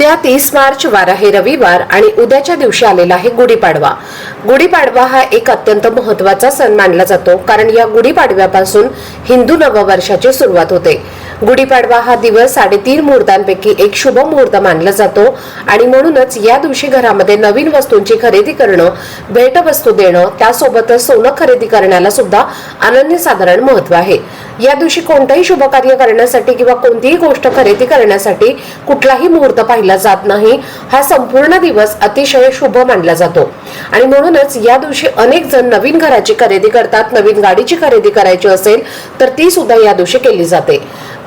उद्या तीस मार्च वार आहे रविवार आणि उद्याच्या दिवशी आलेला आहे गुढीपाडवा. गुढीपाडवा हा एक अत्यंत महत्त्वाचा सण मानला जातो कारण या गुढीपाडव्यापासून हिंदू नववर्षाची सुरुवात होते. गुढीपाडवा हा दिवस साडेतीन मुहूर्तांपैकी एक शुभ मुहूर्त मानला जातो आणि म्हणूनच या दिवशी घरामध्ये नवीन वस्तूंची खरेदी करणं भेटवस्तू देणं त्यासोबतच सोनं खरेदी करण्याला सुद्धा अनन्यसाधारण महत्त्व आहे. या दिवशी कोणतंही शुभ कार्य करण्यासाठी किंवा कोणतीही गोष्ट खरेदी करण्यासाठी कुठलाही मुहूर्त पाहिला जात नाही. हा संपूर्ण दिवस अतिशय शुभ मानला जातो. आणि म्हणूनच या दिवशी अनेक जण नवीन घराची खरेदी करतात नवीन गाडीची खरेदी करायची असेल तर ती सुद्धा या दिवशी केली जाते.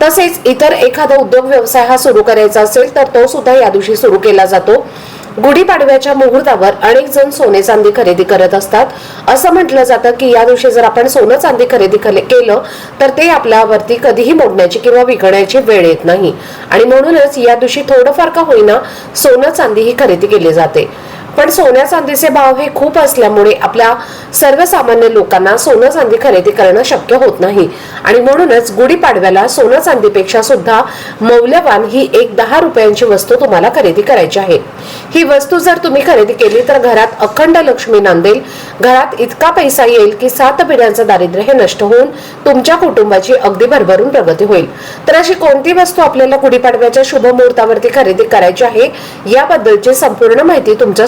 तसेच इतर एखादा उद्योग व्यवसाय हा सुरू करायचा असेल तर तो सुद्धा या दिवशी सुरू केला जातो. गुढीपाडव्याच्या मुहूर्तावर अनेक जण सोने चांदी खरेदी करत असतात. असं म्हटलं जातं की या दिवशी जर आपण सोनं चांदी खरेदी केलं तर ते आपल्यावरती कधीही मोडण्याची किंवा विकण्याची वेळ येत नाही. आणि म्हणूनच या दिवशी थोडंफार का होईना सोनं चांदी ही खरेदी केली जाते. पण सोन्या चांदीचे भाव हे खूप असल्यामुळे आपल्या सर्वसामान्य लोकांना सोनं चांदी खरेदी करणं शक्य होत नाही. आणि म्हणूनच गुढीपाडव्याला सोनं चांदीपेक्षा सुद्धा मौल्यवान ही एक दहा रुपयांची वस्तू तुम्हाला खरेदी करायची आहे. ही वस्तू जर तुम्ही खरेदी केली तर घरात अखंड लक्ष्मी नांदेल. घरात इतका पैसा येईल की सात पिढ्यांचं दारिद्र्य हे नष्ट होऊन तुमच्या कुटुंबाची अगदी भरभरून प्रगती होईल. तर अशी कोणती वस्तू आपल्याला गुढीपाडव्याच्या शुभ मुहूर्तावरती खरेदी करायची आहे? याबद्दलची संपूर्ण माहिती तुमच्या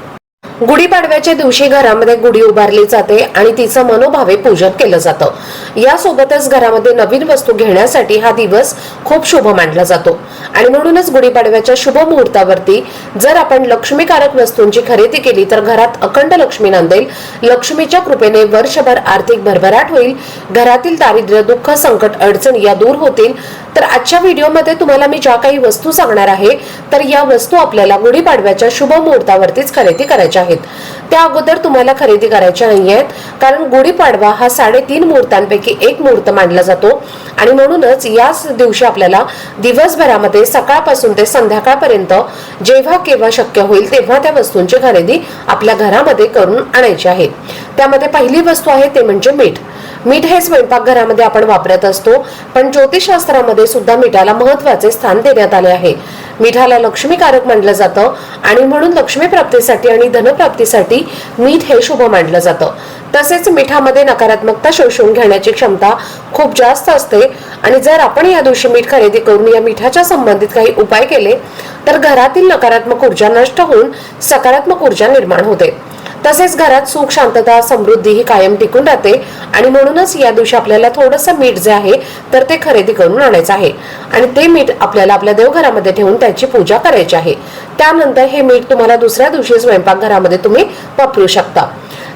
गुढीपाडव्याच्या दिवशी घरामध्ये गुढी उभारली जाते आणि तिचं मनोभावे पूजन केलं जातं. यासोबतच घरामध्ये नवीन वस्तू घेण्यासाठी हा दिवस खूप शुभ मानला जातो. आणि म्हणूनच गुढीपाडव्याच्या शुभ मुहूर्तावरती जर आपण लक्ष्मीकारक वस्तूंची खरेदी केली तर घरात अखंड लक्ष्मी नांदेल लक्ष्मीच्या कृपेने वर्षभर आर्थिक भरभराट होईल घरातील दारिद्र्य दुःख संकट अडचण या दूर होतील. तर आजच्या व्हिडिओमध्ये तुम्हाला मी ज्या काही वस्तू सांगणार आहे तर या वस्तू आपल्याला गुढीपाडव्याच्या शुभ मुहूर्तावरतीच खरेदी करायच्या आहेत. त्या अगोदर तुम्हाला खरेदी करायच्या नाही आहेत कारण गुढीपाडवा हा साडेतीन मुहूर्तांपैकी एक मुहूर्त मानला जातो. आणि म्हणूनच याच दिवशी आपल्याला दिवसभरामध्ये सकाळपासून ते संध्याकाळपर्यंत जेव्हा केव्हा शक्य होईल तेव्हा त्या वस्तूंची खरेदी आपल्या घरामध्ये करून आणायची आहे. त्यामध्ये पहिली वस्तू आहे ते म्हणजे मीठ. मीठ हे स्वयंपाकघरामध्ये आपण वापरत असतो पण ज्योतिषशास्त्रामध्ये सुद्धा मिठाला महत्त्वाचे स्थान देण्यात आले आहे. मिठाला लक्ष्मीकारक मानलं जातं आणि म्हणून लक्ष्मी प्राप्तीसाठी आणि धनप्राप्तीसाठी मीठ हे शुभ मानलं जातं. तसेच मिठामध्ये नकारात्मकता शोषून घेण्याची क्षमता खूप जास्त असते आणि जर आपण या दिवशी मीठ खरेदी करून या मिठाच्या संबंधित काही उपाय केले तर घरातील नकारात्मक ऊर्जा नष्ट होऊन सकारात्मक ऊर्जा निर्माण होते. तसेच घरात सुख शांतता समृद्धी ही कायम टिकून राहते. आणि म्हणूनच या दिवशी आपल्याला थोडंसं मीठ जे आहे तर ते खरेदी करून आणायचं आहे. आणि ते मीठ आपल्याला आपल्या देवघरामध्ये ठेवून त्याची पूजा करायची आहे. त्यानंतर हे मीठ तुम्हाला दुसऱ्या दिवशी स्वयंपाकघरामध्ये तुम्ही वापरू शकता.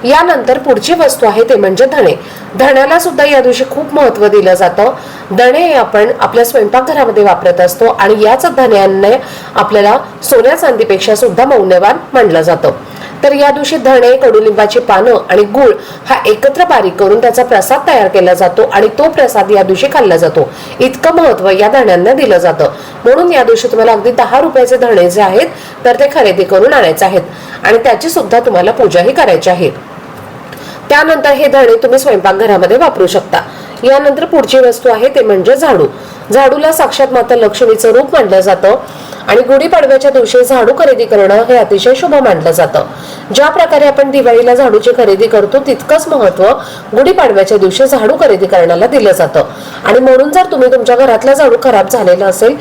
यानंतर पुढची वस्तू आहे ते म्हणजे धणे. धण्याला सुद्धा या दिवशी खूप महत्त्व दिलं जातं. धणे हे आपण आपल्या स्वयंपाकघरामध्ये वापरत असतो आणि याच धण्याने आपल्याला सोन्या चांदीपेक्षा सुद्धा मौल्यवान मानलं जातं. तर या दिवशी धणे कडुलिंबाची पानं आणि गुळ हा एकत्र बारीक करून त्याचा प्रसाद तयार केला जातो आणि तो प्रसाद या दिवशी खाल्ला जातो. इतकं महत्त्व या धण्यांना दिलं जातं. म्हणून या दिवशी तुम्हाला अगदी दहा रुपयाचे धणे जे आहेत तर ते खरेदी करून आणायचे आहेत आणि त्याची सुद्धा तुम्हाला पूजाही करायची आहे. त्यानंतर हे धणे तुम्ही स्वयंपाकघरामध्ये वापरू शकता. यानंतर पुढची वस्तू आहे ते म्हणजे झाडू. झाडूला साक्षात माता लक्ष्मीचं रूप मानलं जातं आणि गुढीपाडव्याच्या दिवशी झाडू खरेदी करणं हे अतिशय शुभ मानलं जातं. ज्या प्रकारे आपण दिवाळीला झाडूची खरेदी करतो तितकंच महत्त्व गुढीपाडव्याच्या दिवशी झाडू खरेदी करण्याला दिलं जातं. आणि म्हणून जर तुम्ही तुमच्या घरातला झाडू खराब झालेला असेल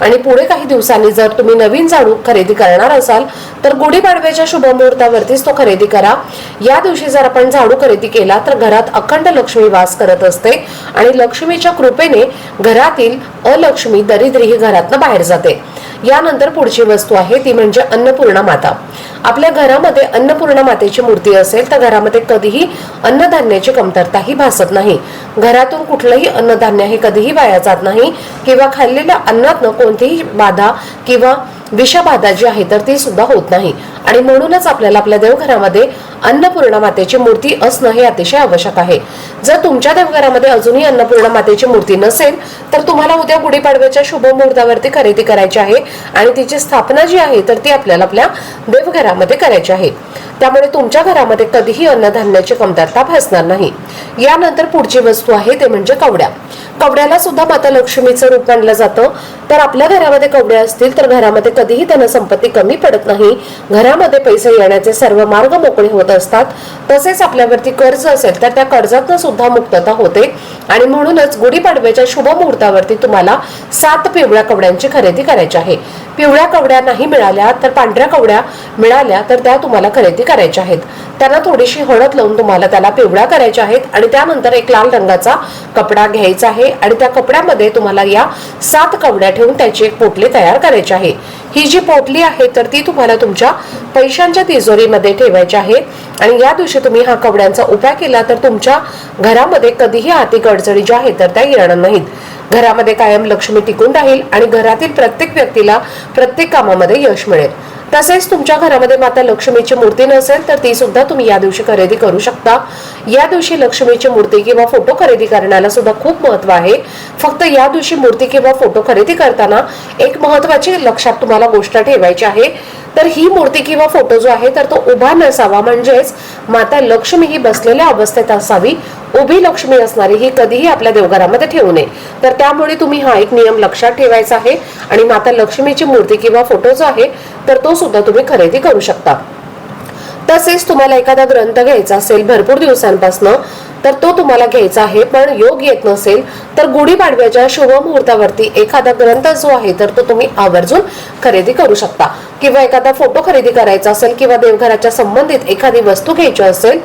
आणि पुढे काही दिवसांनी जर तुम्ही नवीन झाडू खरेदी करणार असाल तर गुढीपाडव्याच्या शुभ मुहूर्तावरतीच तो खरेदी करा. या दिवशी जर आपण झाडू खरेदी केला तर घरात अखंड लक्ष्मी वास करत असते आणि लक्ष्मीच्या कृपेने घरातील अलक्ष्मी दरिद्री ही घरातनं बाहेर जाते. यानंतर पुढची वस्तू आहे ती म्हणजे अन्नपूर्णा माता. आपल्या घरामध्ये अन्नपूर्णा मातेची मूर्ती असेल तर घरामध्ये कधीही अन्नधान्याची कमतरताही भासत नाही. घरातून कुठलंही अन्नधान्य हे कधीही वाया जात नाही किंवा खाल्लेल्या अन्नातनं कोणतीही बाधा किंवा विषबाधा जी आहे तर ती सुद्धा होत नाही. आणि म्हणूनच आपल्याला आपल्या देवघरामध्ये अन्नपूर्णा मातेची मूर्ती असणं हे अतिशय आवश्यक आहे. जर तुमच्या देवघरामध्ये अजूनही अन्नपूर्णा मातेची मूर्ती नसेल तर तुम्हाला उद्या गुढीपाडव्याच्या शुभ मुहूर्तावरती खरेदी करायची आहे आणि तिची स्थापना जी आहे तर ती आपल्याला आपल्या देवघरामध्ये करायची आहे. त्यामुळे तुमच्या घरामध्ये कधीही अन्नधान्याची कमतरता भासणार नाही. यानंतर पुढची वस्तू आहे ते म्हणजे कवड्या. कवड्याला सुद्धा माता लक्ष्मीचं रूप मानलं जातं. तर आपल्या घरामध्ये कवड्या असतील तर घरामध्ये कधीही त्यांना संपत्ती कमी पडत नाही. घरामध्ये पैसे येण्याचे सर्व मार्ग मोकळे होत असतात. तसेच आपल्यावरती कर्ज असेल तर त्या कर्जातनं सुद्धा मुक्तता होते. आणि म्हणूनच गुढीपाडव्याच्या शुभ मुहूर्तावरती तुम्हाला सात पिवळ्या कवड्यांची खरेदी करायची आहे. पिवळ्या कवड्या नाही मिळाल्या तर पांढऱ्या कवड्या मिळाल्या तर त्या तुम्हाला खरेदी करायच्या आहेत. त्यांना थोडीशी हळद लावून तुम्हाला त्याला पिवळ्या करायच्या आहेत आणि त्यानंतर एक लाल रंगाचा कपडा घ्यायचा आहे आणि त्या कपड्यामध्ये तुम्हाला या सात कवड्या ठेवून त्याची एक पोटली तयार करायची आहे. ही जी पोटली आहे तर ती तुम्हाला तुमच्या पैशांच्या तिजोरीमध्ये ठेवायची आहे. आणि या दिवशी तुम्ही हा कवड्यांचा उपाय केला तर तुमच्या घरामध्ये कधीही आर्थिक अडचणी ज्या आहेत तर त्या येणार नाहीत. घरामध्ये कायम लक्ष्मी टिकून राहील आणि घरातील प्रत्येक व्यक्तीला प्रत्येक कामामध्ये यश मिळेल. तसेच तुमच्या घरामध्ये माता लक्ष्मीची मूर्ती नसेल तर ती सुद्धा तुम्ही या दिवशी खरेदी करू शकता. या दिवशी लक्ष्मीची मूर्ती किंवा फोटो खरेदी करण्याला सुद्धा खूप महत्त्व आहे. फक्त या दिवशी मूर्ती किंवा फोटो खरेदी करताना एक महत्वाची लक्षात तुम्हाला गोष्ट ठेवायची आहे. तर ही मूर्ती किंवा फोटो जो आहे तर तो उभा नसावा. म्हणजेच माता लक्ष्मी ही बसलेल्या अवस्थेत असावी. उभी लक्ष्मी असणारी ही कधीही आपल्या देवघरामध्ये ठेवू नये. तर त्यामुळे तुम्ही हा एक नियम लक्षात ठेवायचा आहे. आणि माता लक्ष्मीची मूर्ती किंवा फोटो जो आहे तर तो सुद्धा तुम्ही खरेदी करू शकता. तसेच तुम्हाला एखादा ग्रंथ घ्यायचा असेल भरपूर दिवसांपासून तर तो तुम्हाला घ्यायचा आहे पण योग येत नसेल तर गुढीपाडव्याच्या शुभ मुहूर्तावरती एखादा ग्रंथ जो आहे तर तो तुम्ही आवर्जून खरेदी करू शकता. किंवा एखादा फोटो खरेदी करायचा असेल किंवा देवघराच्या संबंधित एखादी वस्तू घ्यायची असेल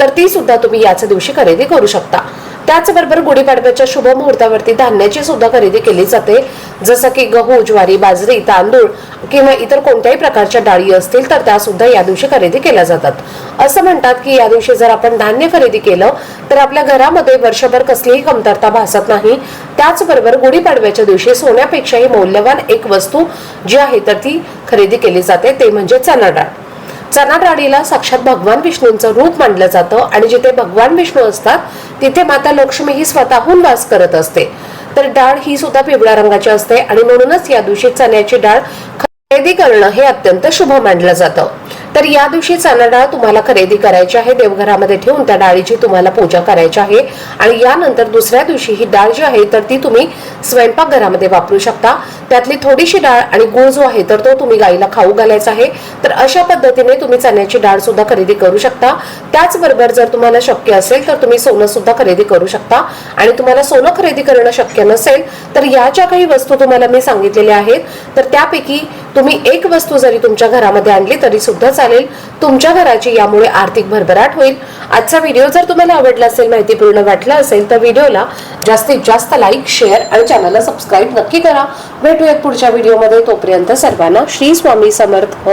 तर ती सुद्धा तुम्ही याच दिवशी खरेदी करू शकता. त्याचबरोबर गुढीपाडव्याच्या शुभ मुहूर्तावरती धान्याची सुद्धा खरेदी केली जाते. जसं की गहू ज्वारी बाजरी तांदूळ किंवा इतर कोणत्याही प्रकारच्या डाळी असतील तर त्या सुद्धा या दिवशी खरेदी केल्या जातात. असं म्हणतात की या दिवशी जर आपण धान्य खरेदी केलं तर आपल्या घरामध्ये वर्षभर कसलीही कमतरता भासत नाही. त्याचबरोबर गुढीपाडव्याच्या दिवशी सोन्यापेक्षाही मौल्यवान एक वस्तू जी आहे तर ती खरेदी केली जाते ते म्हणजे चणा डाळ. चणाडाळीला साक्षात भगवान विष्णूंचं रूप मानलं जातं आणि जिथे भगवान विष्णू असतात तिथे माता लक्ष्मी ही स्वतःहून वास करत असते. तर डाळ ही सुद्धा पिवळ्या रंगाची असते आणि म्हणूनच या दिवशी चण्याची डाळ खरेदी करणं हे अत्यंत शुभ मानलं जातं. तर या दिवशी चणा डाळ तुम्हाला खरेदी करायची आहे. देवघरामध्ये ठेवून त्या डाळीची तुम्हाला पूजा करायची आहे. आणि यानंतर दुसऱ्या दिवशी ही डाळ जी आहे तर ती तुम्ही स्वयंपाकघरामध्ये वापरू शकता. त्यातली थोडीशी डाळ आणि गुळ जो आहे तर तो तुम्ही गाईला खाऊ घालायचा आहे. तर अशा पद्धतीने तुम्ही चण्याची डाळ सुद्धा खरेदी करू शकता. त्याचबरोबर जर तुम्हाला शक्य असेल तर तुम्ही सोनं सुद्धा खरेदी करू शकता. आणि तुम्हाला सोनं खरेदी करणं शक्य नसेल तर या ज्या काही वस्तू तुम्हाला मी सांगितलेल्या आहेत तर त्यापैकी तुम्ही एक वस्तू जरी तुमच्या घरामध्ये आणली तरी सुद्धा चालेल. तुमच्या घराची यामुळे आर्थिक भरभराट होईल. आजचा व्हिडिओ जर तुम्हाला आवडला असेल माहितीपूर्ण वाटला असेल तर व्हिडिओला जास्तीत जास्त लाईक शेअर आणि चॅनलला सबस्क्राईब नक्की करा. भेटूयात पुढच्या व्हिडिओमध्ये तोपर्यंत सर्वांना श्री स्वामी समर्थ.